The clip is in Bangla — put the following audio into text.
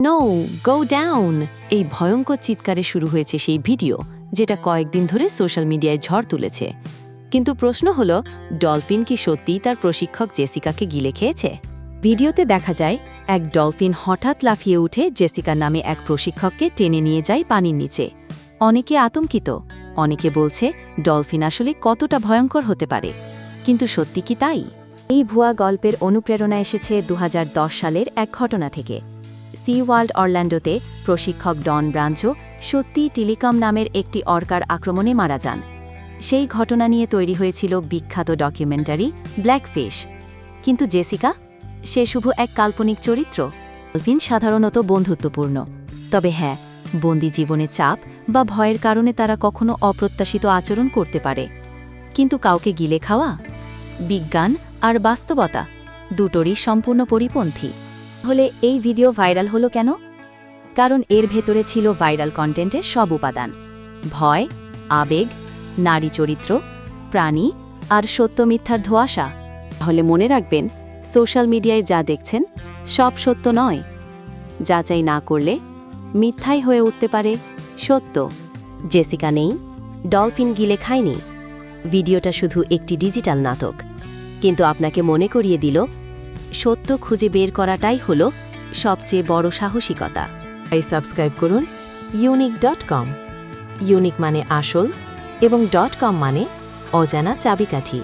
নো গো ডাউন এই ভয়ঙ্কর চিৎকারে শুরু হয়েছে সেই ভিডিও, যেটা কয়েকদিন ধরে সোশ্যাল মিডিয়ায় ঝড় তুলেছে। কিন্তু প্রশ্ন হলো, ডলফিন কি সত্যিই তার প্রশিক্ষক জেসিকাকে গিলে খেয়েছে? ভিডিওতে দেখা যায়, এক ডলফিন হঠাৎ লাফিয়ে উঠে জেসিকার নামে এক প্রশিক্ষককে টেনে নিয়ে যায় পানির নিচে। অনেকে আতঙ্কিত, অনেকে বলছে, ডলফিন আসলে কতটা ভয়ঙ্কর হতে পারে। কিন্তু সত্যি কি তাই? এই ভুয়া গল্পের অনুপ্রেরণা এসেছে দু হাজার দশ সালের এক ঘটনা থেকে। সি ওয়ার্ল্ড অরল্যান্ডোতে প্রশিক্ষক ডন ব্রাঞ্চো সত্যি টেলিকম নামের একটি অর্কার আক্রমণে মারা যান। সেই ঘটনা নিয়ে তৈরি হয়েছিল বিখ্যাত ডকুমেন্টারি ব্ল্যাক ব্ল্যাকফিশ। কিন্তু জেসিকা, সে শুধু এক কাল্পনিক চরিত্র। ডলফিন সাধারণত বন্ধুত্বপূর্ণ। তবে হ্যাঁ বন্দি জীবনে চাপ বা ভয়ের কারণে তারা কখনো অপ্রত্যাশিত আচরণ করতে পারে। কিন্তু কাউকে গিলে খাওয়া, বিজ্ঞান আর বাস্তবতা দুটোরই সম্পূর্ণ পরিপন্থী। হলে এই ভিডিও ভাইরাল হলো কেন? কারণ এর ভেতরে ছিল ভাইরাল কন্টেন্টের সব উপাদান। ভয়, আবেগ, নারী চরিত্র, প্রাণী আর সত্য মিথ্যার ধোয়াশা। তাহলে মনে রাখবেন, সোশ্যাল মিডিয়ায় যা দেখছেন, সব সত্য নয়। যাচাই না করলে মিথ্যাই হয়ে উঠতে পারে সত্য। জেসিকা নেই, ডলফিন গিলে খায়নি। ভিডিওটা শুধু একটি ডিজিটাল নাটক। কিন্তু আপনাকে মনে করিয়ে দিল সত্য খুঁজে বের করাটাই হল সবচেয়ে বড় সাহসিকতা। তাই সাবস্ক্রাইব করুন ইউনিক ডট কম ইউনিক মানে আসল এবং ডট কম মানে অজানা চাবিকাঠি।